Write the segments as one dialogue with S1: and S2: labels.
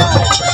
S1: Oh,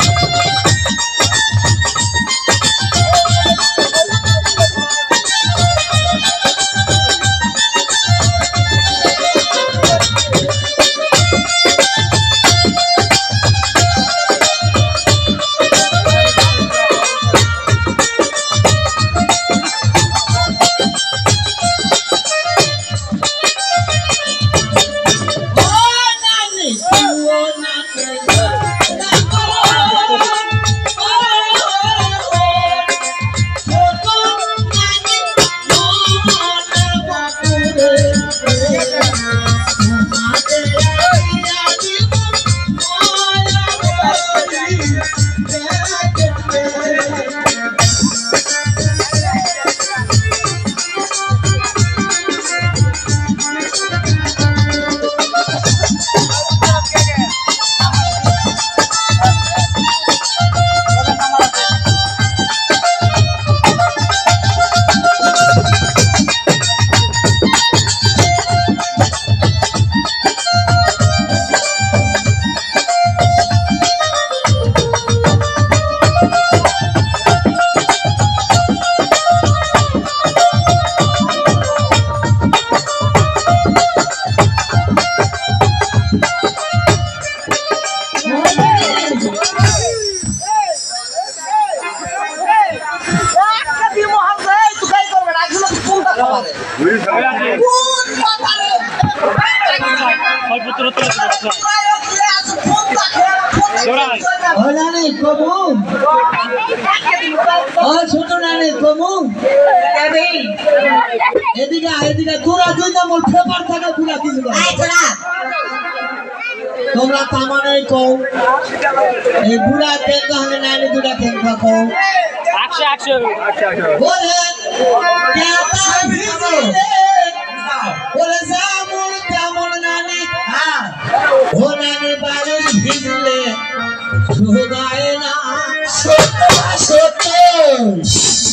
S1: এদিকে এদিকে তোরা দুই নম্বর পেপার থাকে পুরা কিছু। তোমরা তামানে কও এই বুড়া কেন দুটা কেন কও বলে কেমন ভিজে বলে ভিজলে শোধায় না সত্য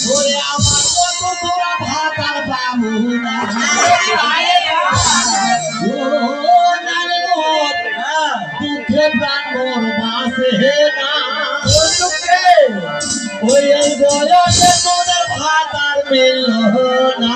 S1: ওরে আমার কত তোরা ভাত আর পাবো না প্রাণ মোর বাসে না ওই বয়সে তোদের ভাত আর মিলল না।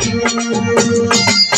S2: तू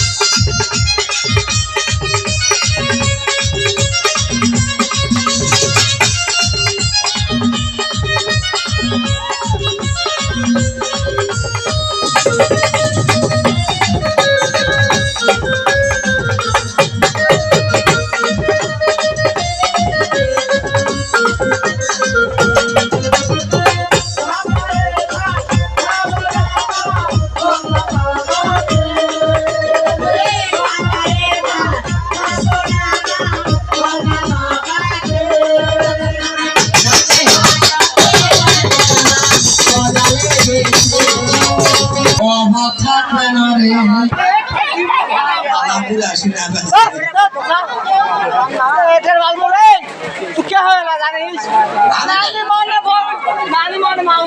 S2: তুই হয় মনে মনে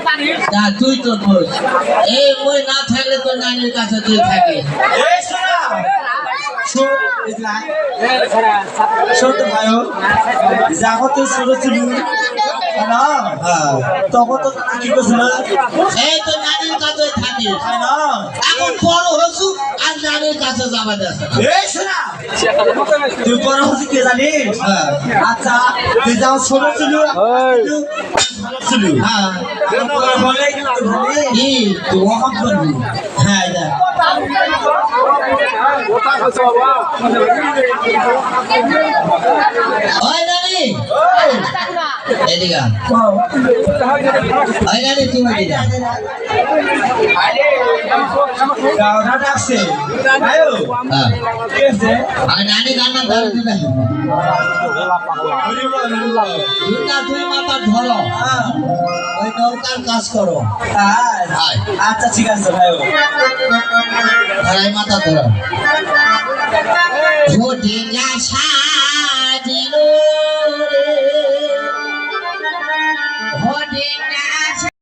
S1: তা তুই তো বস। এই মই না থাকলে তো নানির কাছে তুই থাকিস।
S3: এই শোনা শোন শোন তো ভাই ছোট ছিলি না। তখন তো কি করছ না।
S1: এই তো নানির কাছে থাকিস।
S3: না
S1: এখন বড় হসু কাছে যাবা
S3: এই শোনা তুই বড় হচ্ছে কে জানিস?
S1: হ্যাঁ।
S3: আচ্ছা তুই যখন ছোট ছিল ছিল
S1: হ্যাঁ। কি
S3: তুই করবি
S1: হ্যাঁ ওই নানি তুমি এদিকে নানি ধরে দিবে মাথা ধরো ওই নৌকার কাজ করো?
S3: আচ্ছা ঠিক আছে ভাই
S1: মাথা ধরো সাজিল